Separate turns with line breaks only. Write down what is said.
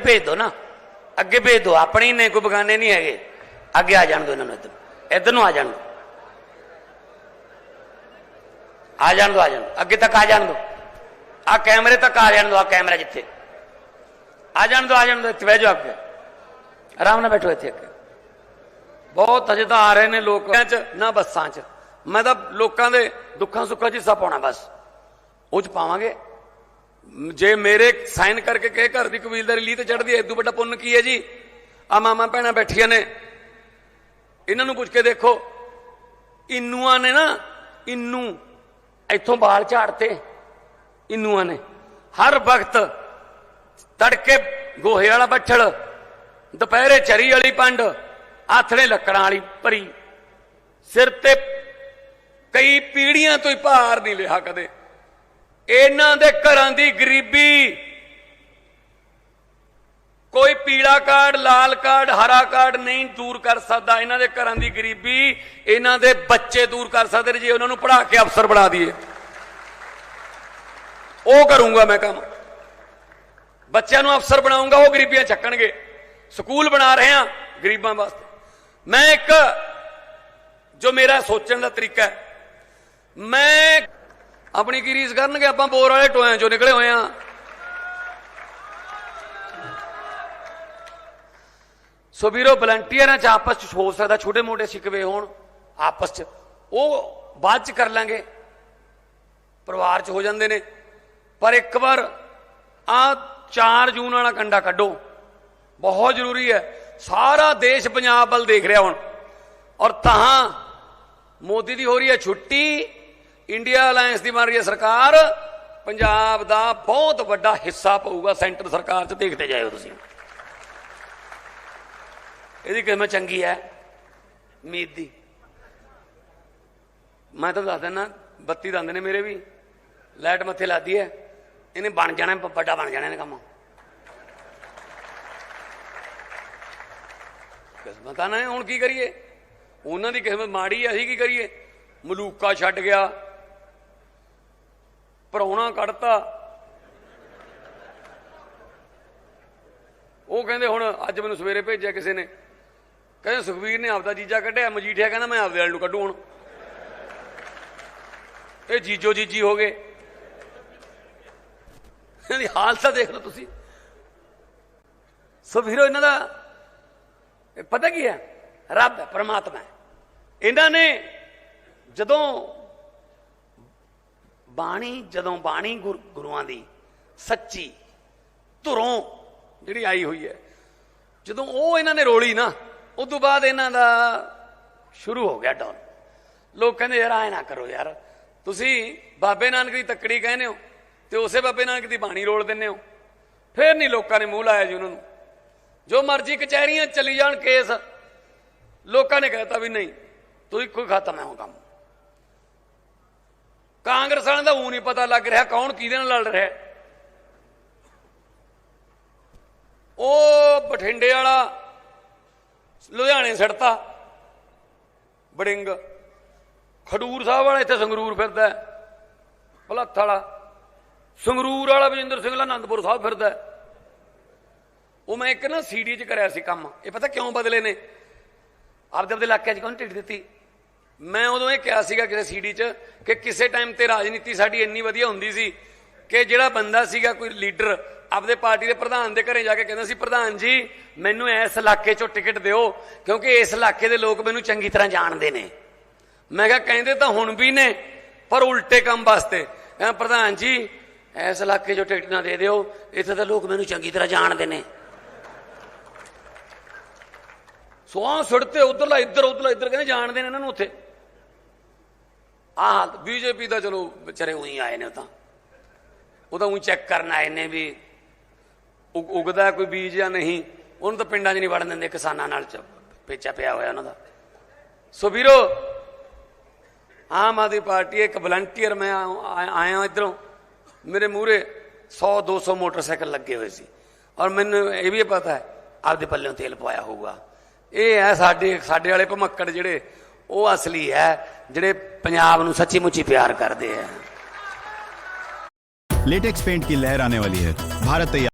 ਭੇਜ ਦੋ ਨਾ। ਅੱਗੇ ਭੇਜ ਦੋ, ਆਪਣੇ ਹੀ ਨੇ, ਕੋਈ ਬਗਾਨੇ ਨਹੀਂ ਹੈਗੇ। ਅੱਗੇ ਆ ਜਾਣ ਦੋ ਇਹਨਾਂ ਨੂੰ ਇੱਧਰ। ਇੱਧਰ ਨੂੰ ਆ ਜਾਣ ਦੋ। ਆ ਜਾਣ ਦੋ, ਆ ਜਾਣ ਅੱਗੇ ਤੱਕ ਆ ਜਾਣ ਦੋ। ਆ ਕੈਮਰੇ ਤੱਕ ਆ ਜਾਣ ਦੋ, ਆ ਕੈਮਰਾ ਜਿੱਥੇ। ਆ ਜਾਣ ਦੋ, ਆ ਜਾਣ ਦੋ, ਇੱਥੇ ਬਹਿ ਜਾਓ ਅੱਗੇ। ਆਰਾਮ ਨਾਲ ਬੈਠੋ ਇੱਥੇ ਅੱਗੇ। ਬਹੁਤ ਅਜੇ ਤਾਂ ਆ ਰਹੇ ਨੇ ਲੋਕਾਂ। 'ਚ, ਨਾ ਬੱਸਾਂ 'ਚ। ਮੈਂ ਤਾਂ ਲੋਕਾਂ ਦੇ ਦੁੱਖਾਂ ਸੁੱਖਾਂ 'ਚ ਹਿੱਸਾ ਪਾਉਣਾ ਬਸ। ਉਹ 'ਚ ਪਾਵਾਂਗੇ। ਜੇ ਮੇਰੇ ਸਾਈਨ ਕਰਕੇ ਕਹੇ ਘਰ ਦੀ ਕਬੀਲਦਾਰੀ ਲਈ ਤੇ ਚੜਦੀ ਐ ਇਦੋਂ ਵੱਡਾ ਪੁੰਨ ਕੀ ਹੈ ਜੀ? ਆ ਮਾਮਾ ਭੈਣਾਂ ਬੈਠੀਆਂ ਨੇ। ਇਹਨਾਂ ਨੂੰ ਪੁੱਛ ਕੇ ਦੇਖੋ। ਇਨੂਆਂ ਨੇ ਨਾ, ਇਨੂ ਇੱਥੋਂ ਬਾਲ ਝਾੜਤੇ। ਇਨੂਆਂ ਨੇ। ਹਰ ਵਕਤ ਤੜਕੇ ਗੋਹੇ ਵਾਲਾ ਬੱਠੜ ਦੁਪਹਿਰੇ ਚਰੀ ਵਾਲੀ ਪੰਡ, ਆਥਣੇ ਲੱਕੜਾਂ ਵਾਲੀ ਭਰੀ। ਸਿਰ ਤੇ ਕਈ ਪੀੜੀਆਂ ਤੋਂ ਹੀ ਭਾਰ ਨਹੀਂ ਲਿਆ ਕਦੇ। ਇਹਨਾਂ ਦੇ ਘਰਾਂ ਦੀ ਗਰੀਬੀ। ਕੋਈ ਪੀਲਾ ਕਾਰਡ, ਲਾਲ ਕਾਰਡ, ਹਰਾ ਕਾਰਡ ਨਹੀਂ ਦੂਰ ਕਰ ਸਕਦਾ। ਇਹਨਾਂ ਦੇ ਘਰਾਂ ਦੀ ਗਰੀਬੀ ਇਹਨਾਂ ਦੇ ਬੱਚੇ ਦੂਰ ਕਰ ਸਕਦੇ ਜੇ ਉਹਨਾਂ ਨੂੰ ਪੜ੍ਹਾ ਕੇ ਅਫਸਰ ਬਣਾ ਦਈਏ। ਉਹ ਕਰੂੰਗਾ ਮੈਂ ਕੰਮ। ਬੱਚਿਆਂ ਨੂੰ ਅਫਸਰ ਬਣਾਉਂਗਾ, ਉਹ ਗਰੀਬੀਆਂ ਚੱਕਣਗੇ। ਸਕੂਲ ਬਣਾ ਰਹੇ ਹਾਂ ਗਰੀਬਾਂ ਵਾਸਤੇ। ਮੈਂ ਇੱਕ, ਜੋ ਮੇਰਾ ਸੋਚਣ ਦਾ ਤਰੀਕਾ ਹੈ, ਮੈਂ ਆਪਣੀ ਕੀ ਰੀਸ ਕਰਨਗੇ? ਆਪਾਂ ਬੋਰ ਵਾਲੇ ਟੋਇਆਂ ਚੋਂ ਨਿਕਲੇ ਹੋਏ ਆ। ਸੋ ਵੀਰੋ ਵਲੰਟੀਅਰਾਂ ਚ ਆਪਸ ਚ ਹੋ ਸਕਦਾ ਛੋਟੇ ਮੋਟੇ ਸਿਕਵੇ ਹੋਣ, ਆਪਸ ਚ। ਉਹ ਬਾਅਦ ਚ ਕਰ ਲਾਂਗੇ। ਪਰਿਵਾਰ ਚ ਹੋ ਜਾਂਦੇ ਨੇ। ਪਰ ਇੱਕ ਵਾਰ ਆ 4 ਜੂਨ ਵਾਲਾ ਕੰਡਾ ਕੱਢੋ। ਬਹੁਤ ਜ਼ਰੂਰੀ ਹੈ। ਸਾਰਾ ਦੇਸ਼ ਪੰਜਾਬ ਵੱਲ ਦੇਖ ਰਿਹਾ ਹੁਣ। ਔਰ ਤਾਂ ਮੋਦੀ ਦੀ ਹੋ ਰਹੀ ਹੈ ਛੁੱਟੀ। ਇੰਡੀਆ ਅਲਾਈਅੰਸ ਦੀ ਬਣ ਰਹੀ ਹੈ ਸਰਕਾਰ ਪੰਜਾਬ ਦਾ ਬਹੁਤ ਵੱਡਾ ਹਿੱਸਾ ਪਊਗਾ ਸੈਂਟਰ ਸਰਕਾਰ 'ਚ ਦੇਖਦੇ ਜਾਇਓ ਤੁਸੀਂ ਇਹਦੀ ਕਿਸਮਤ ਚੰਗੀ ਹੈ ਉਮੀਦ ਦੀ ਮੈਂ ਤਾਂ ਦੱਸ ਦਿੰਦਾ ਬੱਤੀ ਦੰਦ ਨੇ ਮੇਰੇ ਵੀ ਲਾਈਟ ਮੱਥੇ ਲਾਦੀ ਹੈ ਇਹਨੇ ਬਣ ਜਾਣਾ ਵੱਡਾ ਬਣ ਜਾਣਾ ਇਹਨੇ ਕੰਮ ਕਿਸਮਤ ਆ ਨਾ ਹੁਣ ਕੀ ਕਰੀਏ ਉਹਨਾਂ ਦੀ ਕਿਸਮਤ ਮਾੜੀ ਆ ਅਸੀਂ ਕੀ ਕਰੀਏ ਮਲੂਕਾ ਛੱਡ ਗਿਆ ਪਰੌਣਾ ਕੱਢਤਾ। ਉਹ ਕਹਿੰਦੇ ਹੁਣ ਅੱਜ ਮੈਨੂੰ ਸਵੇਰੇ ਭੇਜਿਆ ਕਿਸੇ ਨੇ। ਕਹਿੰਦੇ ਸੁਖਵੀਰ ਨੇ ਆਪਦਾ ਜੀਜਾ ਕੱਢਿਆ, ਮਜੀਠਿਆ ਕਹਿੰਦਾ ਮੈਂ ਆਪਦੇ ਵਾਲ ਨੂੰ ਕੱਢੂ ਹੁਣ। ਇਹ ਜੀਜੋ ਜੀਜੀ ਹੋ ਗਏ। ਇਹਦੀ ਹਾਲਤ ਤਾਂ ਦੇਖ ਲਓ ਤੁਸੀਂ। ਸੋ ਵੀਰੋ ਇਹਨਾਂ ਦਾ ਪਤਾ ਕੀ ਹੈ? ਰੱਬ ਹੈ, ਪਰਮਾਤਮਾ ਹੈ। ਇਹਨਾਂ ਨੇ ਜਦੋਂ ਬਾਣੀ ਜਦੋਂ ਬਾਣੀ ਗੁਰ- ਗੁਰੂਆਂ ਦੀ ਸੱਚੀ ਧੁਰੋਂ ਜਿਹੜੀ ਆਈ ਹੋਈ ਹੈ, ਜਦੋਂ ਉਹ ਇਹਨਾਂ ਨੇ ਰੋਲੀ ਨਾ, ਉਸ ਤੋਂ ਬਾਅਦ ਇਹਨਾਂ ਦਾ ਸ਼ੁਰੂ ਹੋ ਗਿਆ ਡਾਊਨ। ਲੋਕ ਕਹਿੰਦੇ, ਯਾਰ ਐ ਨਾ ਕਰੋ ਯਾਰ। ਤੁਸੀਂ ਬਾਬੇ ਨਾਨਕ ਦੀ ਤੱਕੜੀ ਕਹਿੰਦੇ ਹੋ ਤੇ ਉਸੇ ਬਾਬੇ ਨਾਨਕ ਦੀ ਬਾਣੀ ਰੋਲ ਦਿੰਦੇ ਹੋ। ਫੇਰ ਨਹੀਂ ਲੋਕਾਂ ਨੇ ਮੂੰਹ ਲਾਇਆ ਜੀ ਉਹਨਾਂ ਨੂੰ। ਜੋ ਮਰਜ਼ੀ ਕਚਹਿਰੀਆਂ 'ਚ ਚਲੀ ਜਾਣ ਕੇਸ, ਲੋਕਾਂ ਨੇ ਕਹਿਤਾ ਵੀ ਨਹੀਂ, ਤੁਸੀਂ ਕੋਈ ਖਤਮ ਹੈ ਉਹ ਕੰਮ ਕਾਂਗਰਸ ਵਾਲਿਆਂ ਦਾ ਉਹ ਨਹੀਂ ਪਤਾ ਲੱਗ ਰਿਹਾ ਕੌਣ ਕਿਹਦੇ ਨਾਲ ਲੜ ਰਿਹਾ। ਉਹ ਬਠਿੰਡੇ ਵਾਲਾ ਲੁਧਿਆਣੇ ਸੜਤਾ। ਬੜਿੰਗ ਖਡੂਰ ਸਾਹਿਬ ਵਾਲਾ ਇੱਥੇ ਸੰਗਰੂਰ ਫਿਰਦਾ ਹੈ। ਭਲੱਥ ਵਾਲਾ। ਸੰਗਰੂਰ ਵਾਲਾ ਵਿਜੇਂਦਰ ਸਿੰਘ ਆਨੰਦਪੁਰ ਸਾਹਿਬ ਫਿਰਦਾ ਉਹ ਮੈਂ ਇੱਕ ਨਾ ਸੀਡੀ 'ਚ ਕਰਿਆ ਸੀ ਕੰਮ। ਇਹ ਪਤਾ ਕਿਉਂ ਬਦਲੇ ਨੇ? ਆਪਦੇ ਆਪਦੇ ਇਲਾਕਿਆਂ 'ਚ ਕੌਣ ਢਿੱਡ ਦਿੱਤੀ? ਮੈਂ ਉਦੋਂ ਇਹ ਕਿਹਾ ਸੀਗਾ ਕਿਸੇ ਸੀਡੀ 'ਚ ਕਿ ਕਿਸੇ ਟਾਈਮ ਤੇ ਰਾਜਨੀਤੀ ਸਾਡੀ ਇੰਨੀ ਵਧੀਆ ਹੁੰਦੀ ਸੀ ਕਿ ਜਿਹੜਾ ਬੰਦਾ ਸੀਗਾ ਕੋਈ ਲੀਡਰ ਆਪਦੇ ਪਾਰਟੀ ਦੇ ਪ੍ਰਧਾਨ ਦੇ ਘਰੇ ਜਾ ਕੇ ਕਹਿੰਦਾ ਸੀ, ਪ੍ਰਧਾਨ ਜੀ, ਮੈਨੂੰ ਇਸ ਇਲਾਕੇ 'ਚੋਂ ਟਿਕਟ ਦਿਓ, ਕਿਉਂਕਿ ਇਸ ਇਲਾਕੇ ਦੇ ਲੋਕ ਮੈਨੂੰ ਚੰਗੀ ਤਰ੍ਹਾਂ ਜਾਣਦੇ ਨੇ। ਮੈਂ ਕਿਹਾ, ਕਹਿੰਦੇ ਤਾਂ ਹੁਣ ਵੀ ਨੇ, ਪਰ ਉਲਟੇ ਕੰਮ ਵਾਸਤੇ। ਕਹਿੰਦਾ ਪ੍ਰਧਾਨ ਜੀ, ਇਸ ਇਲਾਕੇ 'ਚੋਂ ਟਿਕਟ ਨਾ ਦੇ ਦਿਓ, ਇੱਥੇ ਤਾਂ ਲੋਕ ਮੈਨੂੰ ਚੰਗੀ ਤਰ੍ਹਾਂ ਜਾਣਦੇ ਨੇ। ਸੋਹਾਂ ਸੁੱਟਤੇ, ਉਧਰਲਾ ਇੱਧਰ ਉਧਰਲਾ ਇੱਧਰ, ਕਹਿੰਦੇ ਜਾਣਦੇ ਨੇ ਇਹਨਾਂ ਨੂੰ ਉੱਥੇ। ਆਹ ਬੀਜੇਪੀ ਦਾ ਚਲੋ ਵਿਚਾਰੇ ਉਹੀ ਆਏ ਨੇ ਉਹ ਤਾਂ। ਉਹ ਤਾਂ ਉਹੀ ਚੈੱਕ ਕਰਨ ਆਏ ਨੇ ਵੀ ਉਗ- ਉਗਦਾ ਕੋਈ ਬੀਜ ਜਾਂ ਨਹੀਂ। ਉਹਨੂੰ ਤਾਂ ਪਿੰਡਾਂ 'ਚ ਨਹੀਂ ਵੜਨ ਦਿੰਦੇ ਕਿਸਾਨਾਂ ਨਾਲ ਪੇਚਾ ਪਿਆ ਹੋਇਆ ਉਹਨਾਂ ਦਾ। ਸੋ ਵੀਰੋ, ਆਮ ਆਦਮੀ ਪਾਰਟੀ ਇੱਕ ਵਲੰਟੀਅਰ ਮੈਂ ਆਇਆ ਇਧਰੋਂ। ਮੇਰੇ ਮੂਹਰੇ 100 200 ਮੋਟਰਸਾਈਕਲ ਲੱਗੇ ਹੋਏ ਸੀ। ਔਰ ਮੈਨੂੰ ਇਹ ਵੀ ਪਤਾ ਹੈ, ਆਪਦੇ ਪੱਲਿਓਂ ਤੇਲ ਪਵਾਇਆ ਹੋਊਗਾ। ਇਹ ਹੈ ਸਾਡੇ ਸਾਡੇ ਵਾਲੇ ਭਮੱਕੜ ਜਿਹੜੇ ਉਹ ਅਸਲੀ ਹੈ ਜਿਹੜੇ ਪੰਜਾਬ ਨੂੰ ਸੱਚੀ ਮੁੱਚੀ ਪਿਆਰ ਕਰਦੇ ਆ
लेटेक्स पेंट की लहर आने वाली है भारत तैयार